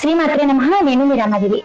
శ్రీమాత్రే నమ నేను మీ రమదివి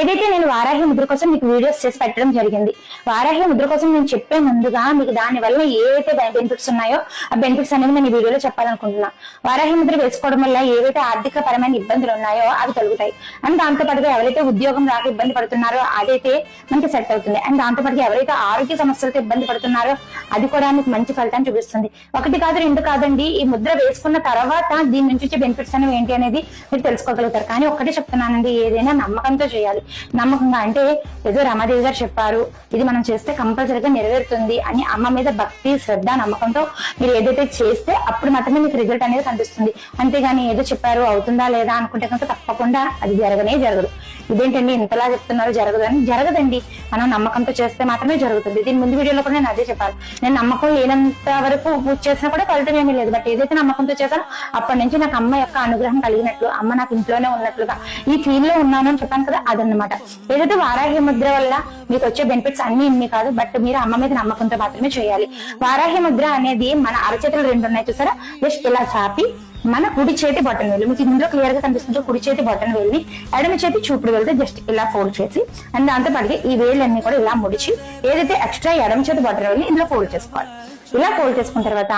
ఏదైతే నేను వారాహి ముద్ర కోసం మీకు వీడియోస్ చేసి పెట్టడం జరిగింది వారాహి ముద్ర కోసం నేను చెప్పే ముందుగా మీకు దాని వల్ల ఏవైతే బెనిఫిట్స్ ఉన్నాయో ఆ బెనిఫిట్స్ అనేది నేను ఈ వీడియోలో చెప్పాలనుకుంటున్నా. వారాహి ముద్ర వేసుకోవడం వల్ల ఏవైతే ఆర్థిక పరమైన ఇబ్బందులు ఉన్నాయో అవి తొలుగుతాయి. అండ్ దాంతో పాటుగా ఎవరైతే ఉద్యోగం రాక ఇబ్బంది పడుతున్నారో అదైతే మనకి సెట్ అవుతుంది. అండ్ దాంతో పాటుగా ఎవరైతే ఆరోగ్య సమస్యలతో ఇబ్బంది పడుతున్నారో అది కూడా మీకు మంచి ఫలితాన్ని చూపిస్తుంది. ఒకటి కాదు రెండు కాదండి. ఈ ముద్ర వేసుకున్న తర్వాత దీని నుంచి వచ్చే బెనిఫిట్స్ అనేవి ఏంటి అనేది మీరు తెలుసుకోగలుగుతారు. కానీ ఒక్కటే చెప్తున్నానండి ఏదైనా నమ్మకంతో చేయాలి. నమ్మకంగా అంటే ఏదో రమాదేవి గారు చెప్పారు ఇది మనం చేస్తే కంపల్సరీగా నెరవేరుతుంది అని అమ్మ మీద భక్తి శ్రద్ధ నమ్మకంతో మీరు ఏదైతే చేస్తే అప్పుడు మాత్రమే మీకు రిజల్ట్ అనేది కనిపిస్తుంది. అంతేగాని ఏదో చెప్పారు అవుతుందా లేదా అనుకుంటే కనుక తప్పకుండా అది జరగనే జరగదు. ఇదేంటండి? ఇంతలా చెప్తున్నారు జరగదని? జరగదండి. మనం నమ్మకంతో చేస్తే మాత్రమే జరుగుతుంది. దీని ముందు వీడియోలో కూడా నేను అదే చెప్పాను నేను నమ్మకం లేనంత వరకు పూజ చేసినా కూడా ఫలితం ఏమీ లేదు. బట్ ఏదైతే నమ్మకంతో చేశానో అప్పటి నుంచి నాకు అమ్మ యొక్క అనుగ్రహం కలిగినట్లు అమ్మ నాకు ఇంట్లోనే ఉన్నట్లుగా ఈ ఫీల్లో ఉన్నాను అని చెప్పాను కదా అదనమాట ఏదైతే వారాహి ముద్ర వల్ల మీకు వచ్చే బెనిఫిట్స్ అన్ని ఇన్ని కాదు బట్ మీరు అమ్మ మీద నమ్మకంతో మాత్రమే చేయాలి. వారాహి ముద్ర అనేది మన అరచేతులు రెండు ఉన్నాయి చూసారా? జస్ట్ ఇలా చాపి మన కుడి చేతి బటన్ వేలు. మీకు ఇందులో క్లియర్గా కనిపిస్తుంది కుడి చేతి బటన్ వేలిని ఎడమ చేతి చూపుడు వెళ్తే జస్ట్ ఇలా ఫోల్డ్ చేసి అండ్ దాంతోపాటుగా ఈ వేళ్ళన్నీ కూడా ఇలా ముడిచి ఏదైతే ఎక్స్ట్రా ఎడమ చేతి బటన్ వేలిని ఇందులో ఫోల్డ్ చేసుకోవాలి. ఇలా ఫోల్డ్ చేసుకున్న తర్వాత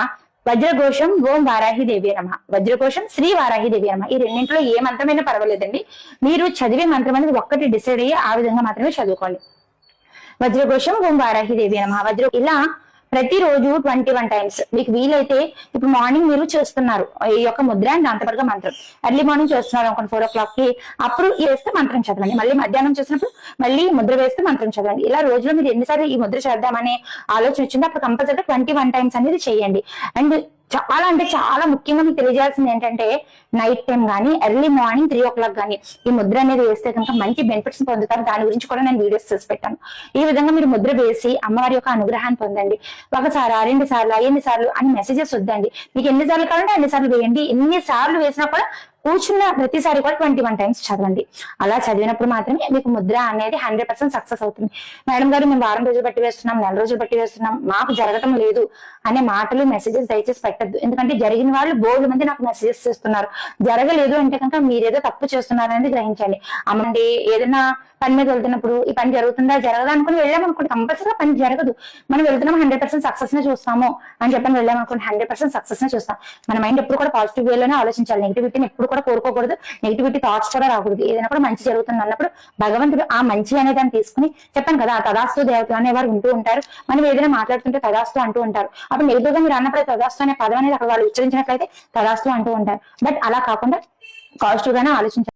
వజ్రఘోషం ఓం వారాహి దేవి నమ. వజ్రఘోషం శ్రీ వారాహి దేవి నమ. ఈ రెండింటిలో ఏ మంత్రమైనా పర్వాలేదండి. మీరు చదివే మంత్రం అనేది ఒక్కటి డిసైడ్ అయ్యి ఆ విధంగా మాత్రమే చదువుకోండి. వజ్రఘోషం ఓం వారాహి దేవి నమ. వజ్ర ఇలా ప్రతిరోజు ట్వంటీ వన్ టైమ్స్. మీకు వీలైతే ఇప్పుడు మార్నింగ్ మీరు చేస్తున్నారు. ఈ యొక్క ముద్ర అండ్ దాంతోపాటుగా మంత్రం. ఎర్లీ మార్నింగ్ చేస్తున్నారు అనుకోండి ఫోర్ ఓ క్లాక్కి అప్పుడు వేస్తే మంత్రం చదవండి. మళ్ళీ మధ్యాహ్నం చేసినప్పుడు మళ్ళీ ముద్ర వేస్తే మంత్రం చదవండి. ఇలా రోజులో మీరు ఎన్నిసార్లు ఈ ముద్ర చేద్దామనే ఆలోచన వచ్చిందో అప్పుడు కంపల్సరీ ట్వంటీ వన్ టైమ్స్ అనేది చేయండి. అండ్ చాలా అంటే చాలా ముఖ్యంగా మీకు తెలియజేయాల్సింది ఏంటంటే నైట్ టైం కానీ early morning three o'clock కానీ ఈ ముద్ర అనేది వేస్తే కనుక మంచి బెనిఫిట్స్ పొందుతారు. దాని గురించి కూడా నేను వీడియోస్ చేసి పెట్టాను. ఈ విధంగా మీరు ముద్ర వేసి అమ్మవారి యొక్క అనుగ్రహాన్ని పొందండి. ఒకసారి రెండు సార్లు ఎన్ని సార్లు అని మెసేజెస్ వద్దండి. మీకు ఎన్ని సార్లు కావాలంటే అన్ని సార్లు వేయండి. ఎన్ని సార్లు వేసినా కూడా కూర్చున్న ప్రతిసారి కూడా ట్వంటీ వన్ టైమ్స్ చదవండి. అలా చదివినప్పుడు మాత్రమే మీకు ముద్ర అనేది హండ్రెడ్ పర్సెంట్ సక్సెస్ అవుతుంది. మేడం గారు మేము వారం రోజులు బట్టి వేస్తున్నాం నెల రోజులు బట్టి వేస్తున్నాం మాకు జరగటం లేదు అనే మాటలు మెసేజెస్ దయచేసి పెట్టద్దు. ఎందుకంటే జరిగిన వాళ్ళు బోర్డు మంది నాకు మెసేజెస్ చేస్తున్నారు. జరగలేదు అంటే కనుక మీరేదో తప్పు చేస్తున్నారు అనేది గ్రహించండి. అమ్మండి ఏదైనా పని మీద వెళ్తున్నప్పుడు ఈ పని జరుగుతుందా? జరగదా అనుకుని వెళ్ళామనుకోండి కంపల్సరీగా పని జరగదు. మనం వెళ్తున్నాం హండ్రెడ్ పర్సెంట్ సక్సెస్ నే చూస్తాము అని చెప్పని వెళ్ళామనుకోండి హండ్రెడ్ పర్సెంట్ సక్సెస్ నే చూస్తాం. మన మైండ్ ఎప్పుడు కూడా పాజిటివ్ వేలోనే ఆలోచించాలి. నెగిటివిటీని ఎప్పుడు కూడా కోరుకోకూడదు. నెగిటివిటీ థాట్స్ కూడా రాకూడదు. ఏదైనా కూడా మంచి జరుగుతుంది అన్నప్పుడు భగవంతుడు ఆ మంచి అనే దాన్ని తీసుకుని చెప్పాను కదా ఆ తదాస్తు దేవత అనేవారు ఉంటూ ఉంటారు. మనం ఏదైనా మాట్లాడుతుంటే తదాస్తు అంటూ ఉంటారు. అప్పుడు నెగిటివ్గా మీరు అన్నప్పుడు తదాస్తు అనే పదం అనేది అక్కడ వాళ్ళు ఉచ్చరించినట్లయితే తదాస్తు అంటూ ఉంటారు. బట్ అలా కాకుండా పాజిటివ్ గానే ఆలోచించాలి.